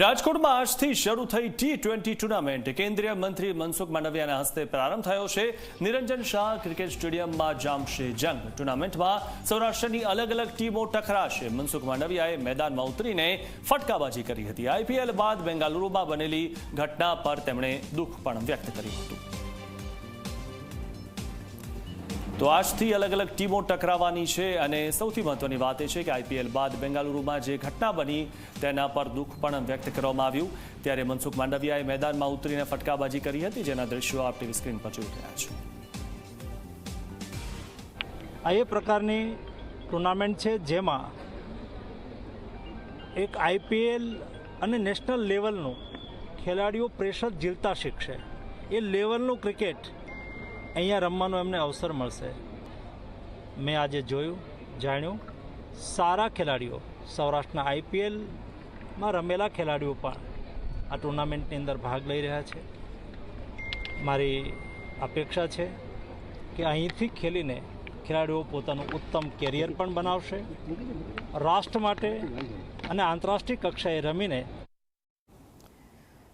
રાજકોટમાં આજથી શરૂ થઈ ટી ટ્વેન્ટી ટુર્નામેન્ટ કેન્દ્રીય મંત્રી મનસુખ માંડવિયાના હસ્તે પ્રારંભ થયો છે. નિરંજન શાહ ક્રિકેટ સ્ટેડિયમમાં જામશે જંગ. ટુર્નામેન્ટમાં સૌરાષ્ટ્રની અલગ અલગ ટીમો ટકરાશે. મનસુખ માંડવિયાએ મેદાનમાં ઉતરીને ફટકાબાજી કરી હતી. આઈપીએલ બાદ બેંગાલુરુમાં બનેલી ઘટના પર તેમણે દુઃખ પણ વ્યક્ત કર્યું હતું. તો આજથી અલગ અલગ ટીમો ટકરાવાની છે અને સૌથી મહત્વની વાત એ છે કે આઈપીએલ બાદ બેંગાલુરુમાં જે ઘટના બની તેના પર દુઃખ પણ વ્યક્ત કરવામાં આવ્યું. ત્યારે મનસુખ માંડવિયાએ મેદાનમાં ઉતરીને ફટકાબાજી કરી હતી, જેના દ્રશ્યો આપ ટીવી સ્ક્રીન પર જોઈ રહ્યા છો. આ એ પ્રકારની ટુર્નામેન્ટ છે જેમાં એક આઈપીએલ અને નેશનલ લેવલનું ખેલાડીઓ પ્રેશર ઝીલતા શીખશે. એ લેવલનું ક્રિકેટ અહીંયા રમવાનો એમને અવસર મળશે. મેં આજે જોયું, જાણ્યું. સારા ખેલાડીઓ. સૌરાષ્ટ્રના આઈપીએલમાં રમેલા ખેલાડીઓ પણ આ ટુર્નામેન્ટની અંદર ભાગ લઈ રહ્યા છે. મારી અપેક્ષા છે કે અહીંથી ખેલીને ખેલાડીઓ પોતાનું ઉત્તમ કેરિયર પણ બનાવશે. રાષ્ટ્ર માટે અને આંતરરાષ્ટ્રીય કક્ષાએ રમીને